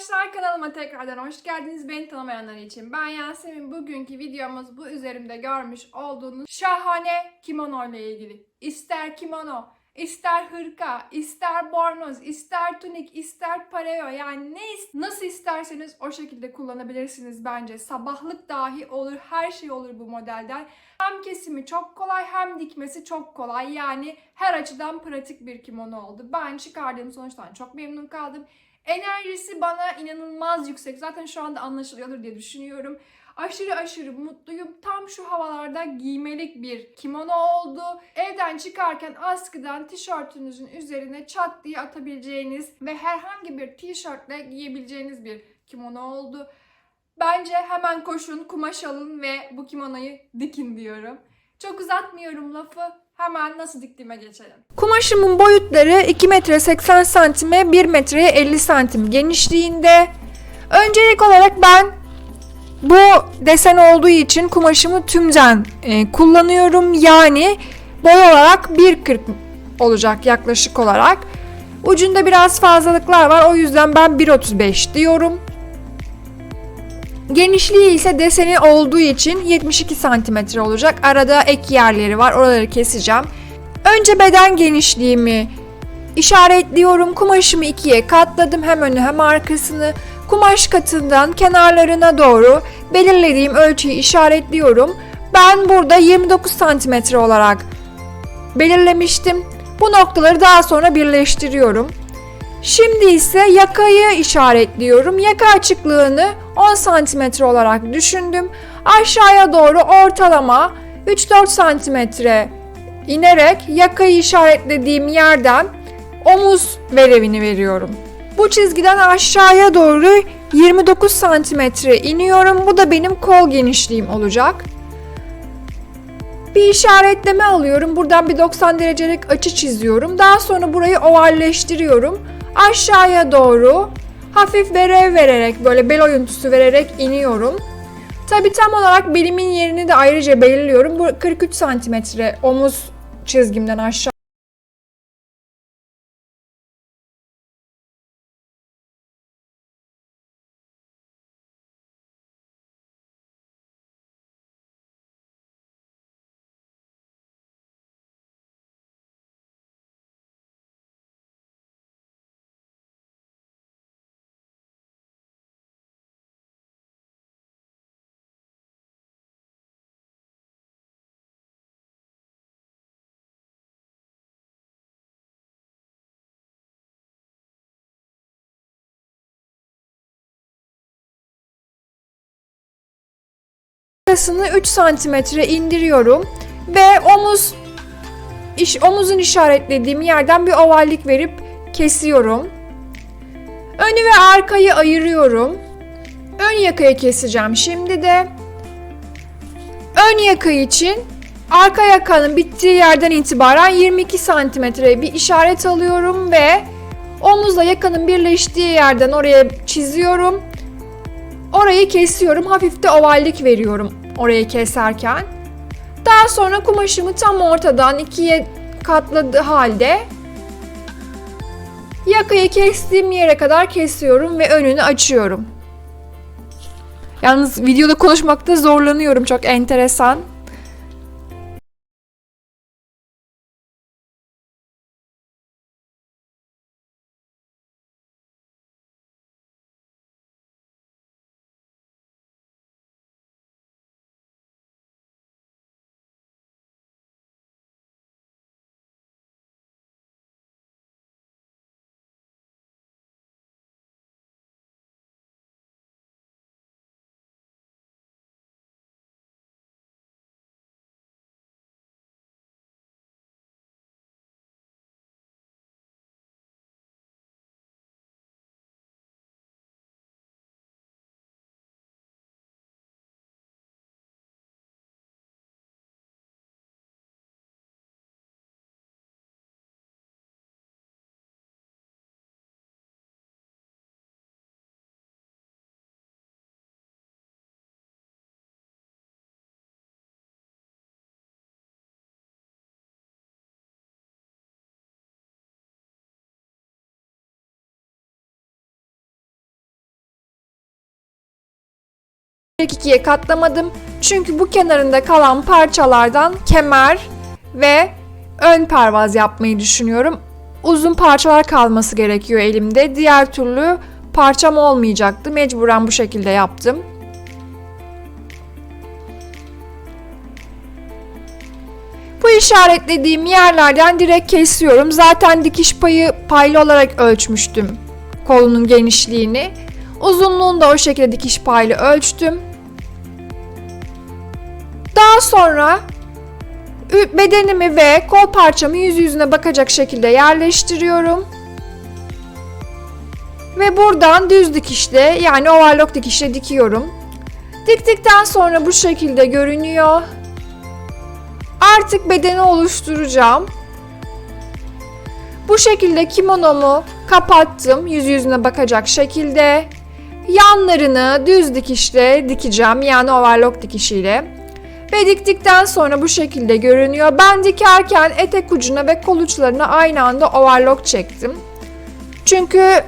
arkadaşlar kanalıma tekrardan hoş geldiniz. Beni tanımayanlar için ben Yasemin. Bugünkü videomuz bu üzerimde görmüş olduğunuz şahane kimono ile ilgili. İster kimono, ister hırka, ister bornoz, ister tunik, ister pareo yani ne nasıl isterseniz o şekilde kullanabilirsiniz bence. Sabahlık dahi olur, her şey olur bu modelden. Hem kesimi çok kolay hem dikmesi çok kolay. Yani her açıdan pratik bir kimono oldu. Ben çıkardığım sonuçtan çok memnun kaldım. Enerjisi bana inanılmaz yüksek. Zaten şu anda anlaşılıyordur diye düşünüyorum. Aşırı aşırı mutluyum. Tam şu havalarda giymelik bir kimono oldu. Evden çıkarken askıdan tişörtünüzün üzerine çat diye atabileceğiniz ve herhangi bir tişörtle giyebileceğiniz bir kimono oldu. Bence hemen koşun, kumaş alın ve bu kimonoyu dikin diyorum. Çok uzatmıyorum lafı. Hemen nasıl diktiğime geçelim. Kumaşımın boyutları 2 metre 80 santime 1 metreye 50 santim genişliğinde. Öncelik olarak ben bu desen olduğu için kumaşımı tümden e, kullanıyorum. Yani boy olarak 1.40 olacak yaklaşık olarak. Ucunda biraz fazlalıklar var. O yüzden ben 1.35 diyorum. Genişliği ise deseni olduğu için 72 santimetre olacak. Arada ek yerleri var. Oraları keseceğim. Önce beden genişliğimi işaretliyorum. Kumaşımı ikiye katladım. Hem önü hem arkasını. Kumaş katından kenarlarına doğru belirlediğim ölçüyü işaretliyorum. Ben burada 29 santimetre olarak belirlemiştim. Bu noktaları daha sonra birleştiriyorum. Şimdi ise yakayı işaretliyorum. Yaka açıklığını 10 santimetre olarak düşündüm. Aşağıya doğru ortalama 3-4 santimetre inerek yakayı işaretlediğim yerden omuz verevini veriyorum. Bu çizgiden aşağıya doğru 29 santimetre iniyorum. Bu da benim kol genişliğim olacak. Bir işaretleme alıyorum. Buradan bir 90 derecelik açı çiziyorum. Daha sonra burayı ovalleştiriyorum. Aşağıya doğru hafif verev vererek böyle bel oyuntusu vererek iniyorum. Tabi tam olarak belimin yerini de ayrıca belirliyorum. Bu 43 santimetre omuz çizgimden aşağı. Arkasını 3 santimetre indiriyorum ve omuz iş, omuzun işaretlediğim yerden bir ovallik verip kesiyorum. Önü ve arkayı ayırıyorum. Ön yakayı keseceğim şimdi de. Ön yaka için arka yakanın bittiği yerden itibaren 22 santimetre bir işaret alıyorum ve omuzla yakanın birleştiği yerden oraya çiziyorum. Orayı kesiyorum. Hafif de ovallik veriyorum orayı keserken. Daha sonra kumaşımı tam ortadan ikiye katladığı halde yakayı kestiğim yere kadar kesiyorum ve önünü açıyorum. Yalnız videoda konuşmakta zorlanıyorum. Çok enteresan. İkiye katlamadım. Çünkü bu kenarında kalan parçalardan kemer ve ön pervaz yapmayı düşünüyorum. Uzun parçalar kalması gerekiyor elimde. Diğer türlü parçam olmayacaktı. Mecburen bu şekilde yaptım. Bu işaretlediğim yerlerden direkt kesiyorum. Zaten dikiş payı paylı olarak ölçmüştüm kolunun genişliğini. Uzunluğunu da o şekilde dikiş paylı ölçtüm. Daha sonra bedenimi ve kol parçamı yüz yüzüne bakacak şekilde yerleştiriyorum. Ve buradan düz dikişle yani overlock dikişle dikiyorum. Diktikten sonra bu şekilde görünüyor. Artık bedeni oluşturacağım. Bu şekilde kimonomu kapattım yüz yüzüne bakacak şekilde. Yanlarını düz dikişle dikeceğim yani overlock dikişiyle. Ve diktikten sonra bu şekilde görünüyor. Ben dikerken etek ucuna ve kol uçlarına aynı anda overlock çektim. Çünkü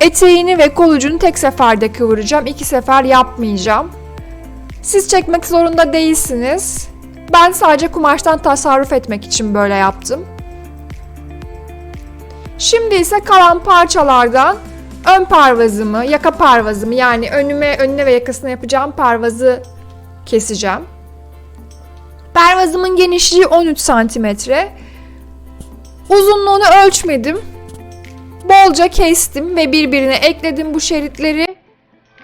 eteğini ve kol ucunu tek seferde kıvıracağım. iki sefer yapmayacağım. Siz çekmek zorunda değilsiniz. Ben sadece kumaştan tasarruf etmek için böyle yaptım. Şimdi ise kalan parçalardan ön parvazımı, yaka parvazımı yani önüme, önüne ve yakasına yapacağım parvazı keseceğim. Pervazımın genişliği 13 santimetre. Uzunluğunu ölçmedim. Bolca kestim ve birbirine ekledim bu şeritleri.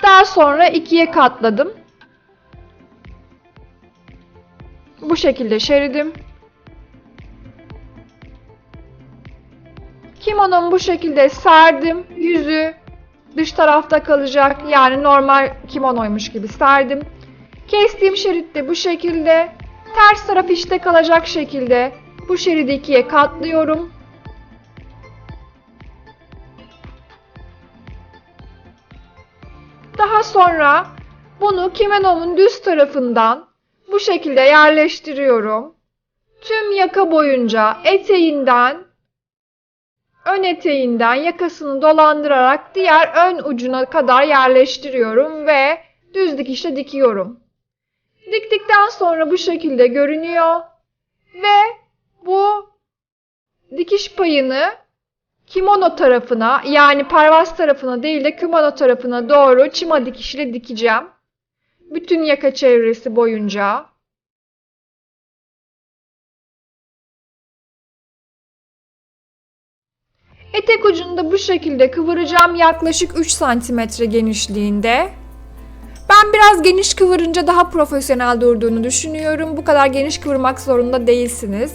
Daha sonra ikiye katladım. Bu şekilde şeridim. Kimonomu bu şekilde serdim. Yüzü dış tarafta kalacak. Yani normal kimonoymuş gibi serdim. Kestiğim şerit de bu şekilde. Ters taraf işte kalacak şekilde bu şeridi ikiye katlıyorum. Daha sonra bunu kimonomun düz tarafından bu şekilde yerleştiriyorum. Tüm yaka boyunca eteğinden ön eteğinden yakasını dolandırarak diğer ön ucuna kadar yerleştiriyorum ve düz dikişle dikiyorum. Diktikten sonra bu şekilde görünüyor ve bu dikiş payını kimono tarafına yani pervaz tarafına değil de kimono tarafına doğru çima dikişiyle dikeceğim. Bütün yaka çevresi boyunca. Etek ucunu da bu şekilde kıvıracağım yaklaşık 3 santimetre genişliğinde. Ben biraz geniş kıvırınca daha profesyonel durduğunu düşünüyorum. Bu kadar geniş kıvırmak zorunda değilsiniz.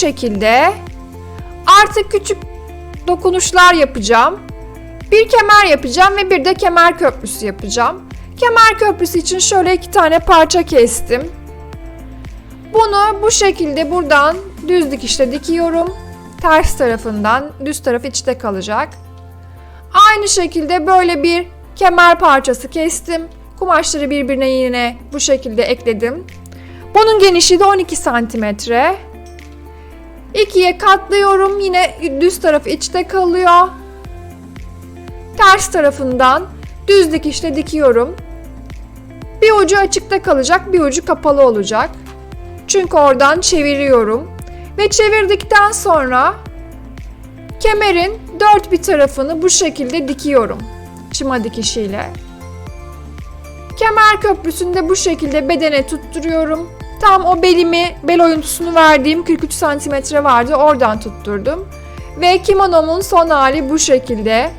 Şekilde artık küçük dokunuşlar yapacağım. Bir kemer yapacağım ve bir de kemer köprüsü yapacağım. Kemer köprüsü için şöyle iki tane parça kestim. Bunu bu şekilde buradan düz dikişle dikiyorum. Ters tarafından düz taraf içte kalacak. Aynı şekilde böyle bir kemer parçası kestim. Kumaşları birbirine yine bu şekilde ekledim. Bunun genişliği de 12 santimetre. İkiye katlıyorum. Yine düz taraf içte kalıyor. Ters tarafından düz dikişle dikiyorum. Bir ucu açıkta kalacak, bir ucu kapalı olacak. Çünkü oradan çeviriyorum. Ve çevirdikten sonra kemerin dört bir tarafını bu şekilde dikiyorum. Çıma dikişiyle. Kemer köprüsünde bu şekilde bedene tutturuyorum. Tam o belimi, bel oyuntusunu verdiğim 43 santimetre vardı oradan tutturdum. Ve kimonomun son hali bu şekilde.